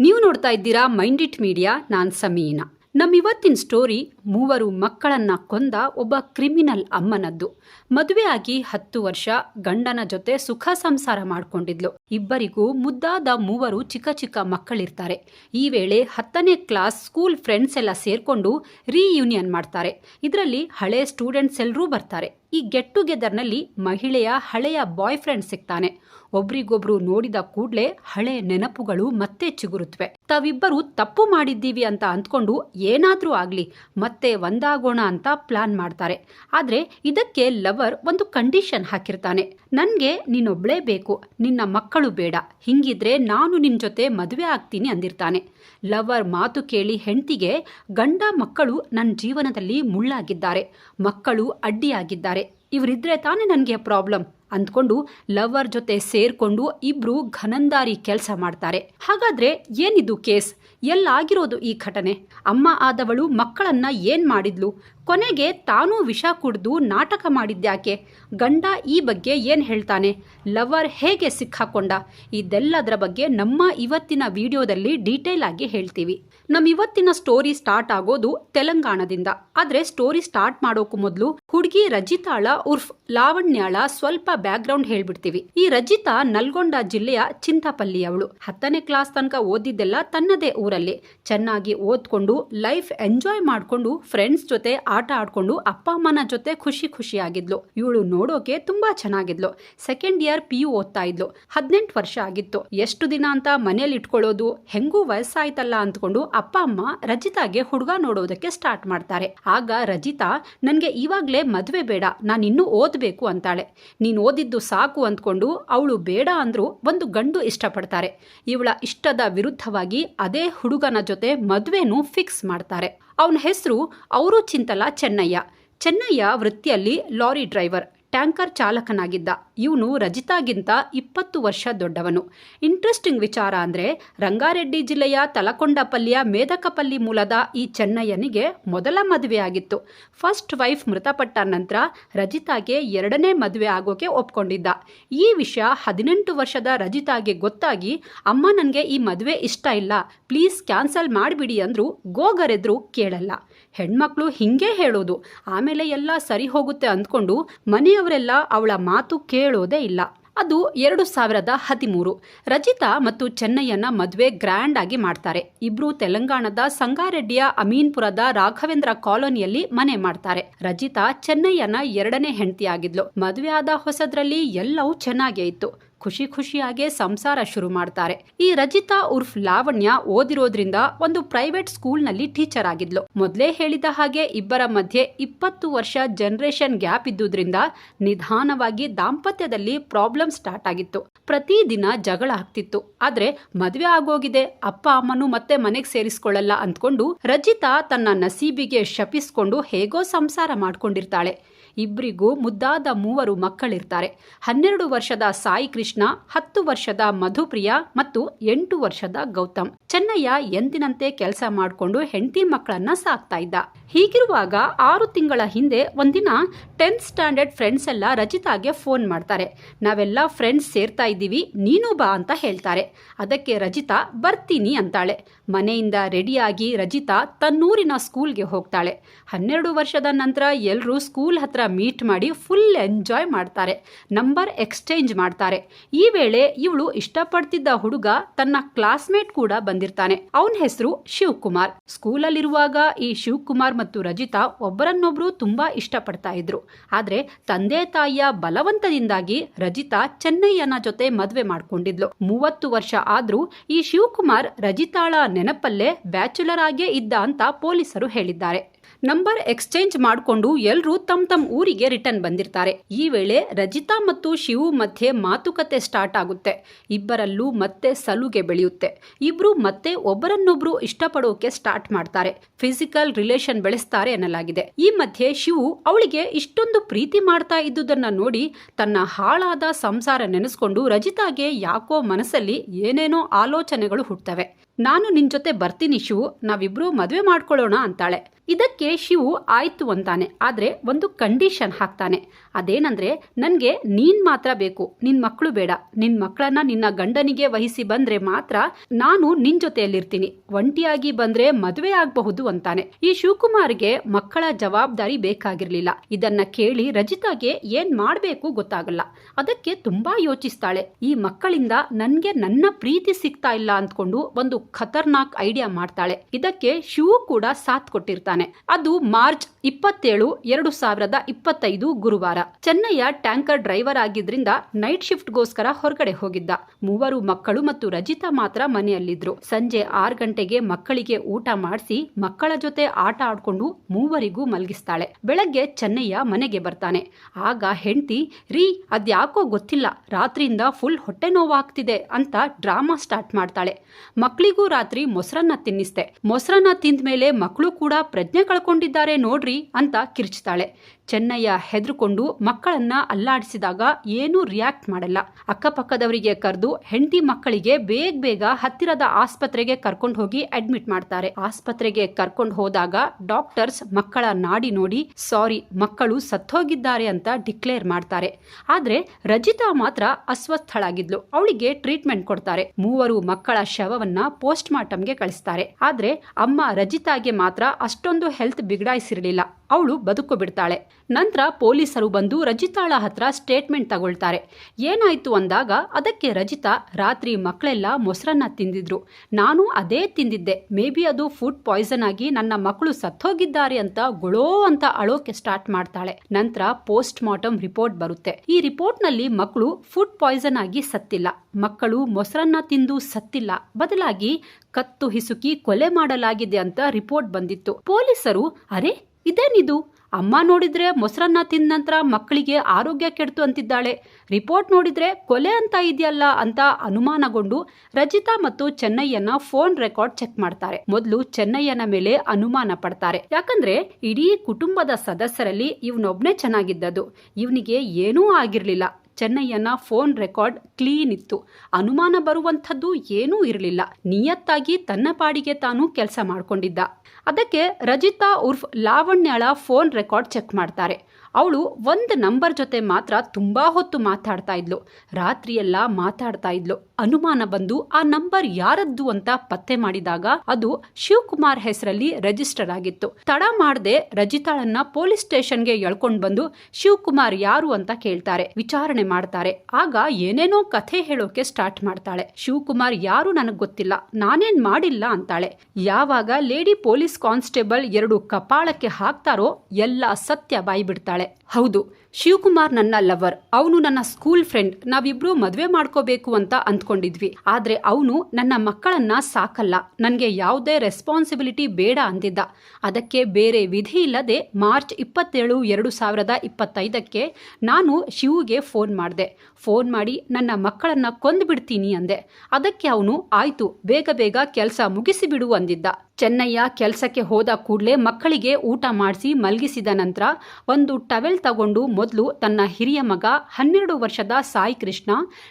ನೀವು ನೋಡ್ತಾ ಇದ್ದೀರಾ ಮೈಂಡ್ ಇಟ್ ಮೀಡಿಯಾ, ನಾನ್ ಸಮೀನಾ. ನಮ್ಮಿವತ್ತಿನ ಸ್ಟೋರಿ ಮೂವರು ಮಕ್ಕಳನ್ನ ಕೊಂದ ಒಬ್ಬ ಕ್ರಿಮಿನಲ್ ಅಮ್ಮನದ್ದು. ಮದುವೆ ಆಗಿ ಹತ್ತು ವರ್ಷ ಗಂಡನ ಜೊತೆ ಸುಖ ಸಂಸಾರ ಮಾಡ್ಕೊಂಡಿದ್ಲು. ಇಬ್ಬರಿಗೂ ಮುದ್ದಾದ ಮೂವರು ಚಿಕ್ಕ ಚಿಕ್ಕ ಮಕ್ಕಳಿರ್ತಾರೆ. ಈ ವೇಳೆ ಹತ್ತನೇ ಕ್ಲಾಸ್ ಸ್ಕೂಲ್ ಫ್ರೆಂಡ್ಸ್ ಎಲ್ಲ ಸೇರ್ಕೊಂಡು ರೀಯೂನಿಯನ್ ಮಾಡ್ತಾರೆ. ಇದರಲ್ಲಿ ಹಳೆ ಸ್ಟೂಡೆಂಟ್ಸ್ ಎಲ್ಲರೂ ಬರ್ತಾರೆ. ಈ ಗೆಟ್ ಟುಗೆದರ್ನಲ್ಲಿ ಮಹಿಳೆಯ ಹಳೆಯ ಬಾಯ್ ಫ್ರೆಂಡ್ ಸಿಗ್ತಾನೆ. ಒಬ್ರಿಗೊಬ್ರು ನೋಡಿದ ಕೂಡಲೇ ಹಳೆ ನೆನಪುಗಳು ಮತ್ತೆ ಚಿಗುರುತ್ತವೆ ತಾವಿಬ್ಬರು ತಪ್ಪು ಮಾಡಿದ್ದೀವಿ ಅಂತ ಅಂದ್ಕೊಂಡು ಏನಾದರೂ ಆಗ್ಲಿ, ಮತ್ತೆ ಒಂದಾಗೋಣ ಅಂತ ಪ್ಲಾನ್ ಮಾಡ್ತಾರೆ. ಆದ್ರೆ ಇದಕ್ಕೆ ಲವರ್ ಒಂದು ಕಂಡೀಷನ್ ಹಾಕಿರ್ತಾನೆ. ನನ್ಗೆ ನೀನೊಬ್ಳೇ ಬೇಕು, ನಿನ್ನ ಮಕ್ಕಳು ಬೇಡ, ಹಿಂಗಿದ್ರೆ ನಾನು ನಿನ್ ಜೊತೆ ಮದುವೆ ಆಗ್ತೀನಿ ಅಂದಿರ್ತಾನೆ. ಲವರ್ ಮಾತು ಕೇಳಿ ಹೆಂಡತಿಗೆ, ಗಂಡ ಮಕ್ಕಳು ನನ್ನ ಜೀವನದಲ್ಲಿ ಮುಳ್ಳಾಗಿದ್ದಾರೆ, ಮಕ್ಕಳು ಅಡ್ಡಿಯಾಗಿದ್ದಾರೆ ಇವರಿದ್ರೆ ತಾನೇ ನನಗೆ ಪ್ರಾಬ್ಲಮ್ ಅಂದ್ಕೊಂಡು ಲವರ್ ಜೊತೆ ಸೇರ್ಕೊಂಡು ಇಬ್ರು ಘನಂದಾರಿ ಕೆಲಸ ಮಾಡ್ತಾರೆ. ಹಾಗಾದ್ರೆ ಏನಿದು ಕೇಸ್? ಎಲ್ಲಾಗಿರೋದು ಈ ಘಟನೆ. ಅಮ್ಮ ಆದವಳು ಮಕ್ಕಳನ್ನ ಏನ್ ಮಾಡಿದ್ಲು? ಕೊನೆಗೆ ತಾನೂ ವಿಷ ಕುಡಿದು ನಾಟಕ ಮಾಡಿದ್ಯಾಕೆ ಗಂಡ ಈ ಬಗ್ಗೆ ಏನ್ ಹೇಳ್ತಾನೆ? ಲವರ್ ಹೇಗೆ ಸಿಕ್ಕಾಕೊಂಡ? ಇದೆಲ್ಲದರ ಬಗ್ಗೆ ನಮ್ಮ ಇವತ್ತಿನ ವಿಡಿಯೋದಲ್ಲಿ ಡೀಟೇಲ್ ಆಗಿ ಹೇಳ್ತೀವಿ. ನಮ್ಮ ಇವತ್ತಿನ ಸ್ಟೋರಿ ಸ್ಟಾರ್ಟ್ ಆಗೋದು ತೆಲಂಗಾಣದಿಂದ. ಆದ್ರೆ ಸ್ಟೋರಿ ಸ್ಟಾರ್ಟ್ ಮಾಡೋಕು ಮೊದಲು ಹುಡುಗಿ ರಜಿತಾಳ ಉರ್ಫ್ ಲಾವಣ್ಯಾಳ ಸ್ವಲ್ಪ ಬ್ಯಾಕ್ ಗ್ರೌಂಡ್ ಹೇಳ್ಬಿಡ್ತೀವಿ. ಈ ರಜಿತಾ ನಲ್ಗೊಂಡ ಜಿಲ್ಲೆಯ ಚಿಂತಾಪಲ್ಲಿಯವಳು. ಹತ್ತನೇ ಕ್ಲಾಸ್ ತನಕ ಓದಿದ್ದೆಲ್ಲ ತನ್ನದೇ ಊರಲ್ಲಿ. ಚೆನ್ನಾಗಿ ಓದ್ಕೊಂಡು, ಲೈಫ್ ಎಂಜಾಯ್ ಮಾಡ್ಕೊಂಡು, ಫ್ರೆಂಡ್ಸ್ ಜೊತೆ ಆಟ ಆಡ್ಕೊಂಡು, ಅಪ್ಪ ಅಮ್ಮನ ಜೊತೆ ಖುಷಿ ಖುಷಿಯಾಗಿದ್ಲು. ಇವಳು ನೋಡೋಕೆ ತುಂಬಾ ಚೆನ್ನಾಗಿದ್ಲು. ಸೆಕೆಂಡ್ ಇಯರ್ ಪಿ ಯು ಓದ್ತಾ ಇದ್ಲು. ಹದಿನೆಂಟು ವರ್ಷ ಆಗಿತ್ತು. ಎಷ್ಟು ದಿನ ಅಂತ ಮನೇಲಿ ಇಟ್ಕೊಳ್ಳೋದು, ಹೆಂಗೂ ವಯಸ್ಸಾಯ್ತಲ್ಲ ಅಂದ್ಕೊಂಡು ಅಪ್ಪ ಅಮ್ಮ ರಜಿತಾಗೆ ಹುಡುಗ ನೋಡೋದಕ್ಕೆ ಸ್ಟಾರ್ಟ್ ಮಾಡ್ತಾರೆ. ಆಗ ರಜಿತಾ, ನನಗೆ ಇವಾಗ್ಲೇ ಮದ್ವೆ ಬೇಡ ನಾನಿನ್ನೂ ಓದಬೇಕು ಅಂತಾಳೆ. ನೀನು ಓದಿದ್ದು ಸಾಕು ಅಂದ್ಕೊಂಡು ಅವಳು ಬೇಡ ಅಂದರೂ ಒಂದು ಗಂಡು ಇಷ್ಟಪಡ್ತಾರೆ. ಇವಳ ಇಷ್ಟದ ವಿರುದ್ಧವಾಗಿ ಅದೇ ಹುಡುಗನ ಜೊತೆ ಮದುವೆನೂ ಫಿಕ್ಸ್ ಮಾಡ್ತಾರೆ. ಅವನ ಹೆಸರು ಅವರು ಚಿಂತಲ ಚೆನ್ನಯ್ಯ. ಚೆನ್ನಯ್ಯ ವೃತ್ತಿಯಲ್ಲಿ ಲಾರಿ ಡ್ರೈವರ್. ಟ್ಯಾಂಕರ್ ಚಾಲಕನಾಗಿದ್ದ. ಇವನು ರಜಿತಾಗಿಂತ ಇಪ್ಪತ್ತು ವರ್ಷ ದೊಡ್ಡವನು. ಇಂಟ್ರೆಸ್ಟಿಂಗ್ ವಿಚಾರ ಅಂದರೆ ರಂಗಾರೆಡ್ಡಿ ಜಿಲ್ಲೆಯ ತಲಕೊಂಡಪಲ್ಲಿಯ ಮೇದಕಪಲ್ಲಿ ಮೂಲದ ಈ ಚೆನ್ನಯ್ಯನಿಗೆ ಮೊದಲ ಮದುವೆ ಆಗಿತ್ತು. ಫಸ್ಟ್ ವೈಫ್ ಮೃತಪಟ್ಟ ನಂತರ ರಜಿತಾಗೆ ಎರಡನೇ ಮದುವೆ ಆಗೋಕೆ ಒಪ್ಕೊಂಡಿದ್ದ. ಈ ವಿಷಯ ಹದಿನೆಂಟು ವರ್ಷದ ರಜಿತಾಗೆ ಗೊತ್ತಾಗಿ ಅಮ್ಮ ನನಗೆ ಈ ಮದುವೆ ಇಷ್ಟ ಇಲ್ಲ, ಪ್ಲೀಸ್ ಕ್ಯಾನ್ಸಲ್ ಮಾಡಿಬಿಡಿ ಅಂದ್ರು ಗೋಗರೆದ್ರು ಕೇಳಲ್ಲ. ಹೆಣ್ಮಕ್ಳು ಹಿಂಗೆ ಹೇಳೋದು. ಆಮೇಲೆ ಎಲ್ಲ ಸರಿ ಹೋಗುತ್ತೆ ಅಂದ್ಕೊಂಡು ಮನೆಯವರೆಲ್ಲ ಅವಳ ಮಾತು ಕೇಳೋದೇ ಇಲ್ಲ. ಅದು ಎರಡು ಸಾವಿರದ ಹದಿಮೂರು. ರಜಿತಾ ಮತ್ತು ಚೆನ್ನಯ್ಯನ ಮದುವೆ ಗ್ರ್ಯಾಂಡ್ ಆಗಿ ಮಾಡ್ತಾರೆ. ಇಬ್ರು ತೆಲಂಗಾಣದ ಸಂಗಾರೆಡ್ಡಿಯ ಅಮೀನ್ಪುರದ ರಾಘವೇಂದ್ರ ಕಾಲೋನಿಯಲ್ಲಿ ಮನೆ ಮಾಡ್ತಾರೆ. ರಜಿತಾ ಚೆನ್ನಯ್ಯನ ಎರಡನೇ ಹೆಂಡತಿಯಾಗಿದ್ಲು. ಮದುವೆ ಆದ ಹೊಸದ್ರಲ್ಲಿ ಎಲ್ಲವೂ ಚೆನ್ನಾಗೇ ಇತ್ತು. ಖುಷಿ ಖುಷಿಯಾಗೆ ಸಂಸಾರ ಶುರು ಮಾಡ್ತಾರೆ. ಈ ರಜಿತಾ ಉರ್ಫ್ ಲಾವಣ್ಯ ಓದಿರೋದ್ರಿಂದ ಒಂದು ಪ್ರೈವೇಟ್ ಸ್ಕೂಲ್ನಲ್ಲಿ ಟೀಚರ್ ಆಗಿದ್ಲು. ಮೊದಲೇ ಹೇಳಿದ ಹಾಗೆ ಇಬ್ಬರ ಮಧ್ಯೆ ಇಪ್ಪತ್ತು ವರ್ಷ ಜನರೇಷನ್ ಗ್ಯಾಪ್ ಇದ್ದುದ್ರಿಂದ ನಿಧಾನವಾಗಿ ದಾಂಪತ್ಯದಲ್ಲಿ ಪ್ರಾಬ್ಲಮ್ ಸ್ಟಾರ್ಟ್ ಆಗಿತ್ತು. ಪ್ರತಿದಿನ ಜಗಳ ಆಗ್ತಿತ್ತು. ಆದ್ರೆ ಮದುವೆ ಆಗೋಗಿದೆ, ಅಪ್ಪ ಅಮ್ಮನು ಮತ್ತೆ ಮನೆಗೆ ಸೇರಿಸ್ಕೊಳ್ಳಲ್ಲ ಅಂದ್ಕೊಂಡು ರಜಿತಾ ತನ್ನ ನಸೀಬಿಗೆ ಶಪಿಸ್ಕೊಂಡು ಹೇಗೋ ಸಂಸಾರ ಮಾಡ್ಕೊಂಡಿರ್ತಾಳೆ. ಇಬ್ಬರಿಗೂ ಮುದ್ದಾದ ಮೂವರು ಮಕ್ಕಳಿರ್ತಾರೆ. ಹನ್ನೆರಡು ವರ್ಷದ ಸಾಯಿ ಕೃಷ್ಣ, ಹತ್ತು ವರ್ಷದ ಮಧುಪ್ರಿಯ ಮತ್ತು ಎಂಟು ವರ್ಷದ ಗೌತಮ್. ಚೆನ್ನಯ್ಯ ಎಂದಿನಂತೆ ಕೆಲಸ ಮಾಡಿಕೊಂಡು ಹೆಂಡತಿ ಮಕ್ಕಳನ್ನ ಸಾಕ್ತಾ ಇದ್ದ. ಹೀಗಿರುವಾಗ ಆರು ತಿಂಗಳ ಹಿಂದೆ ಒಂದಿನ ಟೆಂತ್ ಸ್ಟ್ಯಾಂಡರ್ಡ್ ಫ್ರೆಂಡ್ಸ್ ಎಲ್ಲ ರಜಿತಾಗೆ ಫೋನ್ ಮಾಡ್ತಾರೆ. ನಾವೆಲ್ಲ ಫ್ರೆಂಡ್ಸ್ ಸೇರ್ತಾ ಇದ್ದೀವಿ, ನೀನು ಬಾ ಅಂತ ಹೇಳ್ತಾರೆ. ಅದಕ್ಕೆ ರಜಿತಾ ಬರ್ತೀನಿ ಅಂತಾಳೆ. ಮನೆಯಿಂದ ರೆಡಿಯಾಗಿ ರಜಿತಾ ತನ್ನೂರಿನ ಸ್ಕೂಲ್ಗೆ ಹೋಗ್ತಾಳೆ. ಹನ್ನೆರಡು ವರ್ಷದ ನಂತರ ಎಲ್ಲರೂ ಸ್ಕೂಲ್ ಹತ್ರ ಮೀಟ್ ಮಾಡಿ ಫುಲ್ ಎಂಜಾಯ್ ಮಾಡ್ತಾರೆ. ನಂಬರ್ ಎಕ್ಸ್ಚೇಂಜ್ ಮಾಡ್ತಾರೆ. ಈ ವೇಳೆ ಇವಳು ಇಷ್ಟಪಡ್ತಿದ್ದ ಹುಡುಗ ತನ್ನ ಕ್ಲಾಸ್ಮೇಟ್ ಕೂಡ ಬಂದಿರ್ತಾನೆ. ಅವನ ಹೆಸರು ಶಿವಕುಮಾರ್. ಸ್ಕೂಲಲ್ಲಿರುವಾಗ ಈ ಶಿವಕುಮಾರ್ ಮತ್ತು ರಜಿತಾ ಒಬ್ಬರನ್ನೊಬ್ಬರು ತುಂಬಾ ಇಷ್ಟಪಡ್ತಾ ಇದ್ರು. ಆದ್ರೆ ತಂದೆ ತಾಯಿಯ ಬಲವಂತದಿಂದಾಗಿ ರಜಿತಾ ಚೆನ್ನಯ್ಯನ ಜೊತೆ ಮದುವೆ ಮಾಡ್ಕೊಂಡಿದ್ಲು. ಮೂವತ್ತು ವರ್ಷ ಆದ್ರೂ ಈ ಶಿವಕುಮಾರ್ ರಜಿತಾಳ ನೆನಪಲ್ಲೇ ಬ್ಯಾಚುಲರ್ ಆಗೇ ಇದ್ದ ಅಂತ ಪೊಲೀಸರು ಹೇಳಿದ್ದಾರೆ. ನಂಬರ್ ಎಕ್ಸ್ಚೇಂಜ್ ಮಾಡಿಕೊಂಡು ಎಲ್ಲರೂ ತಮ್ಮ ತಮ್ಮ ಊರಿಗೆ ರಿಟರ್ನ್ ಬಂದಿರ್ತಾರೆ. ಈ ವೇಳೆ ರಜಿತಾ ಮತ್ತು ಶಿವು ಮಧ್ಯೆ ಮಾತುಕತೆ ಸ್ಟಾರ್ಟ್ ಆಗುತ್ತೆ. ಇಬ್ಬರಲ್ಲೂ ಮತ್ತೆ ಸಲುಗೆ ಬೆಳೆಯುತ್ತೆ. ಇಬ್ರು ಮತ್ತೆ ಒಬ್ಬರನ್ನೊಬ್ರು ಇಷ್ಟಪಡೋಕೆ ಸ್ಟಾರ್ಟ್ ಮಾಡ್ತಾರೆ. ಫಿಸಿಕಲ್ ರಿಲೇಷನ್ ಬೆಳೆಸ್ತಾರೆ ಎನ್ನಲಾಗಿದೆ ಈ ಮಧ್ಯೆ ಶಿವು ಅವಳಿಗೆ ಇಷ್ಟೊಂದು ಪ್ರೀತಿ ಮಾಡ್ತಾ ಇದ್ದುದನ್ನ ನೋಡಿ ತನ್ನ ಹಾಳಾದ ಸಂಸಾರ ನೆನೆಸ್ಕೊಂಡು ರಜಿತಾಗೆ ಯಾಕೋ ಮನಸ್ಸಲ್ಲಿ ಏನೇನೋ ಆಲೋಚನೆಗಳು ಹುಟ್ಟುತ್ತವೆ ನಾನು ನಿನ್ ಜೊತೆ ಬರ್ತೀನಿ, ಶಿವು. ನಾವಿಬ್ರು ಮದುವೆ ಮಾಡ್ಕೊಳ್ಳೋಣ ಅಂತಾಳೆ. ಇದಕ್ಕೆ ಶಿವು ಆಯ್ತು ಅಂತಾನೆ. ಆದ್ರೆ ಒಂದು ಕಂಡೀಷನ್ ಹಾಕ್ತಾನೆ. ಅದೇನಂದ್ರೆ, ನನ್ಗೆ ನೀನ್ ಮಾತ್ರ ಬೇಕು. ನಿನ್ ಮಕ್ಕಳು ಬೇಡ. ನಿನ್ ಮಕ್ಕಳನ್ನ ನಿನ್ನ ಗಂಡನಿಗೆ ವಹಿಸಿ ಬಂದ್ರೆ ಮಾತ್ರ ನಾನು ನಿನ್ ಜೊತೆಯಲ್ಲಿರ್ತೀನಿ. ಒಂಟಿಯಾಗಿ ಬಂದ್ರೆ ಮದುವೆ ಆಗಬಹುದು ಅಂತಾನೆ. ಈ ಶಿವಕುಮಾರ್ಗೆ ಮಕ್ಕಳ ಜವಾಬ್ದಾರಿ ಬೇಕಾಗಿರ್ಲಿಲ್ಲ. ಇದನ್ನ ಕೇಳಿ ರಜಿತಾಗೆ ಏನ್ ಮಾಡ್ಬೇಕು ಗೊತ್ತಾಗಲ್ಲ. ಅದಕ್ಕೆ ತುಂಬಾ ಯೋಚಿಸ್ತಾಳೆ. ಈ ಮಕ್ಕಳಿಂದ ನನ್ಗೆ ನನ್ನ ಪ್ರೀತಿ ಸಿಗ್ತಾ ಇಲ್ಲ ಅಂದ್ಕೊಂಡು ಒಂದು ಖತರ್ನಾಕ್ ಐಡಿಯಾ ಮಾಡ್ತಾಳೆ. ಇದಕ್ಕೆ ಶಿವು ಕೂಡ ಸಾಥ್ ಕೊಟ್ಟಿರ್ತಾನೆ. ಅದು ಮಾರ್ಚ್ ಇಪ್ಪತ್ತೇಳು, ಎರಡು ಸಾವಿರದ ಇಪ್ಪತ್ತೈದು ಗುರುವಾರ. ಚೆನ್ನೈಯ ಟ್ಯಾಂಕರ್ ಡ್ರೈವರ್ ಆಗಿದ್ರಿಂದ ನೈಟ್ ಶಿಫ್ಟ್ ಗೋಸ್ಕರ ಹೊರಗಡೆ ಹೋಗಿದ್ದ. ಮೂವರು ಮಕ್ಕಳು ಮತ್ತು ರಜಿತಾ ಮಾತ್ರ ಮನೆಯಲ್ಲಿದ್ರು. ಸಂಜೆ ಆರು ಗಂಟೆಗೆ ಮಕ್ಕಳಿಗೆ ಊಟ ಮಾಡಿಸಿ ಮಕ್ಕಳ ಜೊತೆ ಆಟ ಆಡ್ಕೊಂಡು ಮೂವರಿಗೂ ಮಲಗಿಸ್ತಾಳೆ. ಬೆಳಗ್ಗೆ ಚೆನ್ನಯ್ಯ ಮನೆಗೆ ಬರ್ತಾನೆ. ಆಗ ಹೆಂಡತಿ, ರೀ, ಅದ್ಯಾಕೋ ಗೊತ್ತಿಲ್ಲ. ರಾತ್ರಿಯಿಂದ ಫುಲ್ ಹೊಟ್ಟೆ ನೋವಾಗ್ತಿದೆ ಅಂತ ಡ್ರಾಮಾ ಸ್ಟಾರ್ಟ್ ಮಾಡ್ತಾಳೆ. ಮಕ್ಕಳಿಗೂ ರಾತ್ರಿ ಮೊಸರನ್ನ ತಿನ್ನಿಸ್ದೆ ಮೊಸರನ್ನ ತಿಂದ ಮೇಲೆ ಮಕ್ಕಳು ಕೂಡ ಪ್ರಜ್ಞೆ ಕಳ್ಕೊಂಡಿದ್ದಾರೆ ನೋಡ್ರಿ ಅಂತ ಕಿರ್ಚ್ತಾಳೆ. ಚೆನ್ನಯ್ಯ ಹೆದರುಕೊಂಡು ಮಕ್ಕಳನ್ನ ಅಲ್ಲಾಡಿಸಿದಾಗ ಏನೂ ರಿಯಾಕ್ಟ್ ಮಾಡಲ್ಲ. ಅಕ್ಕಪಕ್ಕದವರಿಗೆ ಕರೆದು ಹೆಂಡತಿ ಮಕ್ಕಳಿಗೆ ಬೇಗ ಬೇಗ ಹತ್ತಿರದ ಆಸ್ಪತ್ರೆಗೆ ಕರ್ಕೊಂಡು ಹೋಗಿ ಅಡ್ಮಿಟ್ ಮಾಡ್ತಾರೆ. ಆಸ್ಪತ್ರೆಗೆ ಕರ್ಕೊಂಡು ಹೋದಾಗ ಡಾಕ್ಟರ್ಸ್ ಮಕ್ಕಳ ನಾಡಿ ನೋಡಿ, ಸಾರಿ, ಮಕ್ಕಳು ಸತ್ತೋಗಿದ್ದಾರೆ ಅಂತ ಡಿಕ್ಲೇರ್ ಮಾಡ್ತಾರೆ. ಆದ್ರೆ ರಜಿತಾ ಮಾತ್ರ ಅಸ್ವಸ್ಥಳಾಗಿದ್ಲು. ಅವಳಿಗೆ ಟ್ರೀಟ್ಮೆಂಟ್ ಕೊಡ್ತಾರೆ. ಮೂವರು ಮಕ್ಕಳ ಶವವನ್ನ ಪೋಸ್ಟ್ ಮಾರ್ಟಮ್ಗೆ ಕಳಿಸ್ತಾರೆ. ಆದ್ರೆ ಅಮ್ಮ ರಜಿತಾಗೆ ಮಾತ್ರ ಅಷ್ಟೊಂದು ಹೆಲ್ತ್ ಬಿಗಡಾಯಿಸಿರ್ಲಿಲ್ಲ. ಅವಳು ಬದುಕು ಬಿಡ್ತಾಳೆ. ನಂತರ ಪೊಲೀಸರು ಬಂದು ರಜಿತಾಳ ಹತ್ರ ಸ್ಟೇಟ್ಮೆಂಟ್ ತಗೊಳ್ತಾರೆ. ಏನಾಯ್ತು ಅಂದಾಗ ಅದಕ್ಕೆ ರಜಿತಾ, ರಾತ್ರಿ ಮಕ್ಕಳೆಲ್ಲ ಮೊಸರನ್ನ ತಿಂದಿದ್ರು. ನಾನು ಅದೇ ತಿಂದಿದ್ದೆ. ಮೇ ಬಿ ಅದು ಫುಡ್ ಪಾಯ್ಸನ್ ಆಗಿ ನನ್ನ ಮಕ್ಕಳು ಸತ್ತೋಗಿದ್ದಾರೆ ಅಂತ ಗೊಳೋ ಅಂತ ಅಳೋಕೆ ಸ್ಟಾರ್ಟ್ ಮಾಡ್ತಾಳೆ. ನಂತರ ಪೋಸ್ಟ್ ಮಾರ್ಟಮ್ ರಿಪೋರ್ಟ್ ಬರುತ್ತೆ. ಈ ರಿಪೋರ್ಟ್ನಲ್ಲಿ ಮಕ್ಕಳು ಫುಡ್ ಪಾಯ್ಸನ್ ಆಗಿ ಸತ್ತಿಲ್ಲ. ಮಕ್ಕಳು ಮೊಸರನ್ನ ತಿಂದು ಸತ್ತಿಲ್ಲ. ಬದಲಾಗಿ ಕತ್ತು ಹಿಸುಕಿ ಕೊಲೆ ಮಾಡಲಾಗಿದೆ ಅಂತ ರಿಪೋರ್ಟ್ ಬಂದಿತ್ತು. ಪೊಲೀಸರು, ಅರೆ ಇದೇನಿದು? ಅಮ್ಮ ನೋಡಿದ್ರೆ ಮೊಸರನ್ನ ತಿಂದ ನಂತರ ಮಕ್ಕಳಿಗೆ ಆರೋಗ್ಯ ಕೆಡ್ತು ಅಂತಿದ್ದಾಳೆ. ರಿಪೋರ್ಟ್ ನೋಡಿದ್ರೆ ಕೊಲೆ ಅಂತ ಇದೆಯಲ್ಲ ಅಂತ ಅನುಮಾನಗೊಂಡು ರಜಿತಾ ಮತ್ತು ಚೆನ್ನಯ್ಯನ ಫೋನ್ ರೆಕಾರ್ಡ್ ಚೆಕ್ ಮಾಡ್ತಾರೆ. ಮೊದಲು ಚೆನ್ನಯ್ಯನ ಮೇಲೆ ಅನುಮಾನ ಪಡ್ತಾರೆ. ಯಾಕಂದ್ರೆ ಇಡೀ ಕುಟುಂಬದ ಸದಸ್ಯರಲ್ಲಿ ಇವನೊಬ್ನೇ ಚೆನ್ನಾಗಿದ್ದದು ಇವನಿಗೆ ಏನೂ ಆಗಿರ್ಲಿಲ್ಲ. ಚೆನ್ನಯ್ಯನ ಫೋನ್ ರೆಕಾರ್ಡ್ ಕ್ಲೀನ್ ಇತ್ತು. ಅನುಮಾನ ಬರುವಂಥದ್ದು ಏನೂ ಇರಲಿಲ್ಲ. ನಿಯತ್ತಾಗಿ ತನ್ನ ಪಾಡಿಗೆ ತಾನು ಕೆಲಸ ಮಾಡ್ಕೊಂಡಿದ್ದ. ಅದಕ್ಕೆ ರಜಿತಾ ಉರ್ಫ್ ಲಾವಣ್ಯಳ ಫೋನ್ ರೆಕಾರ್ಡ್ ಚೆಕ್ ಮಾಡ್ತಾರೆ. ಅವಳು ಒಂದು ನಂಬರ್ ಜೊತೆ ಮಾತ್ರ ತುಂಬಾ ಹೊತ್ತು ಮಾತಾಡ್ತಾ ಇದ್ಲು. ರಾತ್ರಿಯೆಲ್ಲ ಮಾತಾಡ್ತಾ ಇದ್ಲು. ಅನುಮಾನ ಬಂದು ಆ ನಂಬರ್ ಯಾರದ್ದು ಅಂತ ಪತ್ತೆ ಮಾಡಿದಾಗ ಅದು ಶಿವಕುಮಾರ್ ಹೆಸರಲ್ಲಿ ರಿಜಿಸ್ಟರ್ ಆಗಿತ್ತು. ತಡ ಮಾಡದೆ ರಜಿತಾಳನ್ನ ಪೊಲೀಸ್ ಸ್ಟೇಷನ್ಗೆ ಎಳ್ಕೊಂಡು ಬಂದು ಶಿವಕುಮಾರ್ ಯಾರು ಅಂತ ಕೇಳ್ತಾರೆ, ವಿಚಾರಣೆ ಮಾಡ್ತಾರೆ. ಆಗ ಏನೇನೋ ಕಥೆ ಹೇಳೋಕೆ ಸ್ಟಾರ್ಟ್ ಮಾಡ್ತಾಳೆ. ಶಿವಕುಮಾರ್ ಯಾರು ನನಗೆ ಗೊತ್ತಿಲ್ಲ, ನಾನೇನ್ ಮಾಡಿಲ್ಲ ಅಂತಾಳೆ. ಯಾವಾಗ ಲೇಡಿ ಪೊಲೀಸ್ ಕಾನ್ಸ್ಟೇಬಲ್ ಎರಡು ಕಪಾಳಕ್ಕೆ ಹಾಕ್ತಾರೋ ಎಲ್ಲ ಸತ್ಯ ಬಾಯಿಬಿಡ್ತಾಳೆ. ಹೌದು ಶಿವಕುಮಾರ್ ನನ್ನ ಲವರ್, ಅವನು ನನ್ನ ಸ್ಕೂಲ್ ಫ್ರೆಂಡ್, ನಾವಿಬ್ರು ಮದುವೆ ಮಾಡ್ಕೋಬೇಕು ಅಂತ ಅಂದ್ಕೊಂಡಿದ್ವಿ. ಆದ್ರೆ ಅವನು ನನ್ನ ಮಕ್ಕಳನ್ನ ಸಾಕಲ್ಲ, ನನಗೆ ಯಾವುದೇ ರೆಸ್ಪಾನ್ಸಿಬಿಲಿಟಿ ಬೇಡ ಅಂದಿದ್ದ. ಅದಕ್ಕೆ ಬೇರೆ ವಿಧಿ ಇಲ್ಲದೆ ಮಾರ್ಚ್ ಇಪ್ಪತ್ತೇಳು, ಎರಡು ಸಾವಿರದ ಇಪ್ಪತ್ತೈದಕ್ಕೆ ನಾನು ಶಿವಗೆ ಫೋನ್ ಮಾಡಿದೆ. ಫೋನ್ ಮಾಡಿ, ನನ್ನ ಮಕ್ಕಳನ್ನ ಕೊಂದ್ಬಿಡ್ತೀನಿ ಅಂದೆ. ಅದಕ್ಕೆ ಅವನು, ಆಯ್ತು, ಬೇಗ ಬೇಗ ಕೆಲಸ ಮುಗಿಸಿಬಿಡು ಅಂದಿದ್ದ. ಚೆನ್ನಯ್ಯ ಕೆಲಸಕ್ಕೆ ಹೋದ ಕೂಡಲೇ ಮಕ್ಕಳಿಗೆ ಊಟ ಮಾಡಿಸಿ ಮಲಗಿಸಿದ ನಂತರ ಒಂದು ಟವೆಲ್ ತಗೊಂಡು ಮೊದಲು ತನ್ನ ಹಿರಿಯ ಮಗ ಹನ್ನೆರಡು ವರ್ಷದ ಸಾಯಿ ಕೃಷ್ಣ,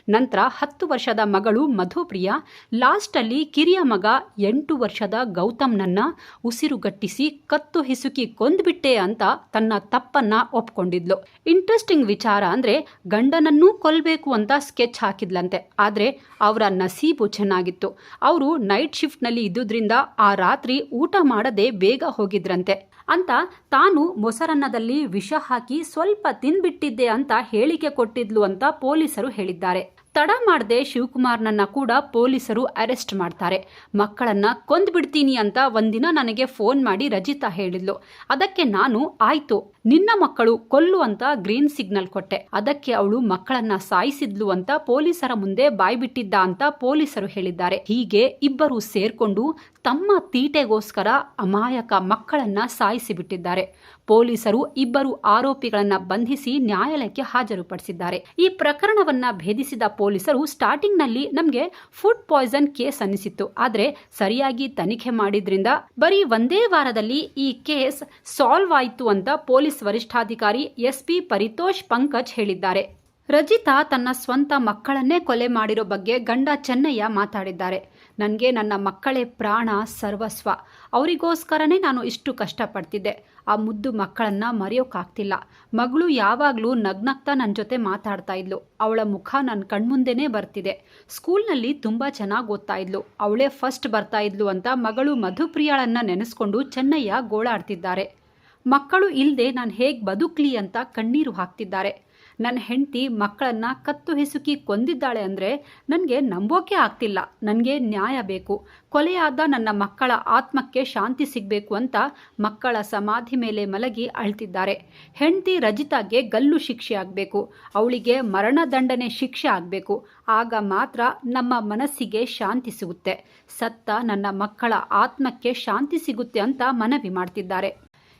ನಂತರ ಹತ್ತು ವರ್ಷದ ಮಗಳು ಮಧುಪ್ರಿಯ, ಲಾಸ್ಟಲ್ಲಿ ಕಿರಿಯ ಮಗ ಎಂಟು ವರ್ಷದ ಗೌತಮ್ನನ್ನ ಉಸಿರುಗಟ್ಟಿಸಿ ಕತ್ತು ಹಿಸುಕಿ ಕೊಂದ್ಬಿಟ್ಟೆ ಅಂತ ತನ್ನ ತಪ್ಪನ್ನ ಒಪ್ಕೊಂಡಿದ್ಲು. ಇಂಟ್ರೆಸ್ಟಿಂಗ್ ವಿಚಾರ ಅಂದ್ರೆ ಗಂಡನನ್ನೂ ಕೊಲ್ಲಬೇಕು ಅಂತ ಸ್ಕೆಚ್ ಹಾಕಿದ್ಲಂತೆ. ಆದ್ರೆ ಅವರ ನಸೀಬು ಚೆನ್ನಾಗಿತ್ತು. ಅವರು ನೈಟ್ ಶಿಫ್ಟ್ನಲ್ಲಿ ಇದ್ದುದ್ರಿಂದ ಆ ರಾತ್ರಿ ಊಟ ಮಾಡದೆ ಬೇಗ ಹೋಗಿದ್ರಂತೆ. ಅಂತ ತಾನು ಮೊಸರನ್ನದಲ್ಲಿ ವಿಷ ಹಾಕಿ ಸ್ವಲ್ಪ ತಿನ್ಬಿಟ್ಟಿದ್ದೆ ಅಂತ ಹೇಳಿಕೆ ಕೊಟ್ಟಿದ್ಲು ಅಂತ ಪೊಲೀಸರು ಹೇಳಿದ್ದಾರೆ. ತಡ ಮಾಡದೆ ಶಿವಕುಮಾರ್ನನ್ನ ಕೂಡ ಪೊಲೀಸರು ಅರೆಸ್ಟ್ ಮಾಡ್ತಾರೆ. ಮಕ್ಕಳನ್ನ ಕೊಂದ್ಬಿಡ್ತೀನಿ ಅಂತ ಒಂದಿನ ನನಗೆ ಫೋನ್ ಮಾಡಿ ರಜಿತಾ ಹೇಳಿದ್ಲು. ಅದಕ್ಕೆ ನಾನು, ಆಯ್ತು, ನಿನ್ನ ಮಕ್ಕಳು ಕೊಲ್ಲು ಅಂತ ಗ್ರೀನ್ ಸಿಗ್ನಲ್ ಕೊಟ್ಟೆ. ಅದಕ್ಕೆ ಅವಳು ಮಕ್ಕಳನ್ನ ಸಾಯಿಸಿದ್ಲು ಅಂತ ಪೊಲೀಸರ ಮುಂದೆ ಬಾಯ್ಬಿಟ್ಟಿದ್ದ ಅಂತ ಪೊಲೀಸರು ಹೇಳಿದ್ದಾರೆ. ಹೀಗೆ ಇಬ್ಬರು ಸೇರ್ಕೊಂಡು ತಮ್ಮ ತೀಟೆಗೋಸ್ಕರ ಅಮಾಯಕ ಮಕ್ಕಳನ್ನ ಸಾಯಿಸಿ ಬಿಟ್ಟಿದ್ದಾರೆ ಪೊಲೀಸರು ಇಬ್ಬರು ಆರೋಪಿಗಳನ್ನ ಬಂಧಿಸಿ ನ್ಯಾಯಾಲಯಕ್ಕೆ ಹಾಜರುಪಡಿಸಿದ್ದಾರೆ. ಈ ಪ್ರಕರಣವನ್ನ ಭೇದಿಸಿದ ಪೊಲೀಸರು ಸ್ಟಾರ್ಟಿಂಗ್ನಲ್ಲಿ ನಮಗೆ ಫುಡ್ ಪಾಯ್ಸನ್ ಕೇಸ್ ಅನ್ನಿಸಿತ್ತು. ಆದರೆ ಸರಿಯಾಗಿ ತನಿಖೆ ಮಾಡಿದ್ರಿಂದ ಬರೀ ಒಂದೇ ವಾರದಲ್ಲಿ ಈ ಕೇಸ್ ಸಾಲ್ವ್ ಆಯಿತು ಅಂತ ಪೊಲೀಸ್ ವರಿಷ್ಠಾಧಿಕಾರಿ ಎಸ್ಪಿ ಪರಿತೋಷ್ ಪಂಕಜ್ ಹೇಳಿದ್ದಾರೆ. ರಜಿತಾ ತನ್ನ ಸ್ವಂತ ಮಕ್ಕಳನ್ನೇ ಕೊಲೆ ಮಾಡಿರೋ ಬಗ್ಗೆ ಗಂಡ ಚೆನ್ನಯ್ಯ ಮಾತಾಡಿದ್ದಾರೆ. ನನಗೆ ನನ್ನ ಮಕ್ಕಳೇ ಪ್ರಾಣ ಸರ್ವಸ್ವ. ಅವರಿಗೋಸ್ಕರನೇ ನಾನು ಇಷ್ಟು ಕಷ್ಟಪಡ್ತಿದ್ದೆ. ಆ ಮುದ್ದು ಮಕ್ಕಳನ್ನು ಮರೆಯೋಕ್ಕಾಗ್ತಿಲ್ಲ ಮಗಳು ಯಾವಾಗಲೂ ನಗ್ನಗ್ತಾ ನನ್ನ ಜೊತೆ ಮಾತಾಡ್ತಾ ಇದ್ಲು. ಅವಳ ಮುಖ ನನ್ನ ಕಣ್ಮುಂದೆನೇ ಬರ್ತಿದೆ. ಸ್ಕೂಲ್ನಲ್ಲಿ ತುಂಬ ಚೆನ್ನಾಗಿ ಓದ್ತಾ ಇದ್ಲು. ಅವಳೇ ಫಸ್ಟ್ ಬರ್ತಾ ಇದ್ಲು ಅಂತ ಮಗಳು ಮಧುಪ್ರಿಯಾಳನ್ನು ನೆನೆಸ್ಕೊಂಡು ಚೆನ್ನಯ್ಯ ಗೋಳಾಡ್ತಿದ್ದಾರೆ. ಮಕ್ಕಳು ಇಲ್ಲದೆ ನಾನು ಹೇಗೆ ಬದುಕಲಿ ಅಂತ ಕಣ್ಣೀರು ಹಾಕ್ತಿದ್ದಾರೆ. ನನ್ನ ಹೆಂಡತಿ ಮಕ್ಕಳನ್ನ ಕತ್ತು ಹಿಸುಕಿ ಕೊಂದಿದ್ದಾಳೆ ಅಂದರೆ ನನಗೆ ನಂಬೋಕೆ ಆಗ್ತಿಲ್ಲ. ನನಗೆ ನ್ಯಾಯ ಬೇಕು. ಕೊಲೆಯಾದ ನನ್ನ ಮಕ್ಕಳ ಆತ್ಮಕ್ಕೆ ಶಾಂತಿ ಸಿಗಬೇಕು ಅಂತ ಮಕ್ಕಳ ಸಮಾಧಿ ಮೇಲೆ ಮಲಗಿ ಅಳ್ತಿದ್ದಾರೆ. ಹೆಂಡತಿ ರಜಿತಾಗೆ ಗಲ್ಲು ಶಿಕ್ಷೆ ಆಗಬೇಕು. ಅವಳಿಗೆ ಮರಣದಂಡನೆ ಶಿಕ್ಷೆ ಆಗಬೇಕು. ಆಗ ಮಾತ್ರ ನಮ್ಮ ಮನಸ್ಸಿಗೆ ಶಾಂತಿ ಸಿಗುತ್ತೆ. ಸತ್ತ ನನ್ನ ಮಕ್ಕಳ ಆತ್ಮಕ್ಕೆ ಶಾಂತಿ ಸಿಗುತ್ತೆ ಅಂತ ಮನವಿ ಮಾಡ್ತಿದ್ದಾರೆ.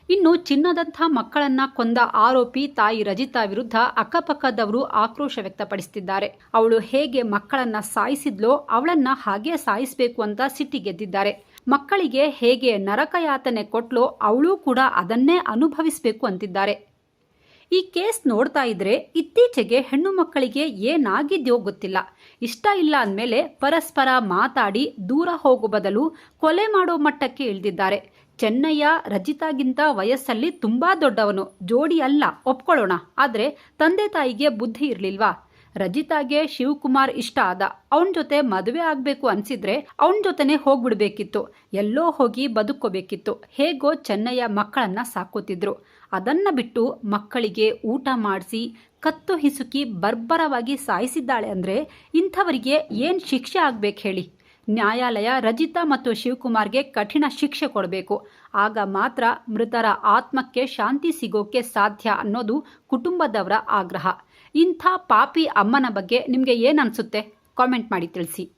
ಇನ್ನು ಚಿನ್ನದಂಥ ಮಕ್ಕಳನ್ನ ಕೊಂದ ಆರೋಪಿ ತಾಯಿ ರಜಿತಾ ವಿರುದ್ಧ ಅಕ್ಕಪಕ್ಕದವರು ಆಕ್ರೋಶ ವ್ಯಕ್ತಪಡಿಸುತ್ತಿದ್ದಾರೆ ಅವಳು ಹೇಗೆ ಮಕ್ಕಳನ್ನ ಸಾಯಿಸಿದ್ಲೋ ಅವಳನ್ನ ಹಾಗೆ ಸಾಯಿಸಬೇಕು ಅಂತ ಸಿಟ್ಟಿಗೆದ್ದಿದ್ದಾರೆ ಮಕ್ಕಳಿಗೆ ಹೇಗೆ ನರಕಯಾತನೆ ಕೊಟ್ಲೋ ಅವಳು ಕೂಡ ಅದನ್ನೇ ಅನುಭವಿಸಬೇಕು ಅಂತಿದ್ದಾರೆ. ಈ ಕೇಸ್ ನೋಡ್ತಾ ಇದ್ರೆ ಇತ್ತೀಚೆಗೆ ಹೆಣ್ಣು ಮಕ್ಕಳಿಗೆ ಏನಾಗಿದ್ಯೋ ಗೊತ್ತಿಲ್ಲ. ಇಷ್ಟ ಇಲ್ಲ ಅಂದಮೇಲೆ ಪರಸ್ಪರ ಮಾತಾಡಿ ದೂರ ಹೋಗೋ ಬದಲು ಕೊಲೆ ಮಾಡೋ ಮಟ್ಟಕ್ಕೆ ಇಳಿದಿದ್ದಾರೆ. ಚೆನ್ನಯ್ಯ ರಜಿತಾಗಿಂತ ವಯಸ್ಸಲ್ಲಿ ತುಂಬಾ ದೊಡ್ಡವನು. ಜೋಡಿ ಅಲ್ಲ, ಒಪ್ಕೊಳ್ಳೋಣ. ಆದರೆ ತಂದೆ ತಾಯಿಗೆ ಬುದ್ಧಿ ಇರಲಿಲ್ವಾ? ರಜಿತಾಗೆ ಶಿವಕುಮಾರ್ ಇಷ್ಟ ಆದ. ಅವನ ಜೊತೆ ಮದುವೆ ಆಗಬೇಕು ಅನ್ಸಿದ್ರೆ ಅವನ ಜೊತೆನೆ ಹೋಗ್ಬಿಡ್ಬೇಕಿತ್ತು. ಎಲ್ಲೋ ಹೋಗಿ ಬದುಕೋಬೇಕಿತ್ತು ಹೇಗೋ ಚೆನ್ನಯ್ಯ ಮಕ್ಕಳನ್ನ ಸಾಕೋತಿದ್ರು ಅದನ್ನ ಬಿಟ್ಟು ಮಕ್ಕಳಿಗೆ ಊಟ ಮಾಡಿಸಿ, ಕತ್ತು ಹಿಸುಕಿ ಬರ್ಬರವಾಗಿ ಸಾಯಿಸಿದ್ದಾಳೆ ಅಂದ್ರೆ ಇಂಥವರಿಗೆ ಏನು ಶಿಕ್ಷೆ ಆಗ್ಬೇಕು ಹೇಳಿ? ನ್ಯಾಯಾಲಯ ರಜಿತಾ ಮತ್ತು ಶಿವಕುಮಾರ್ಗೆ ಕಠಿಣ ಶಿಕ್ಷೆ ಕೊಡಬೇಕು. ಆಗ ಮಾತ್ರ ಮೃತರ ಆತ್ಮಕ್ಕೆ ಶಾಂತಿ ಸಿಗೋಕೆ ಸಾಧ್ಯ ಅನ್ನೋದು ಕುಟುಂಬದವರ ಆಗ್ರಹ. ಇಂಥ ಪಾಪಿ ಅಮ್ಮನ ಬಗ್ಗೆ ನಿಮಗೆ ಏನನ್ಸುತ್ತೆ ಕಾಮೆಂಟ್ ಮಾಡಿ ತಿಳಿಸಿ.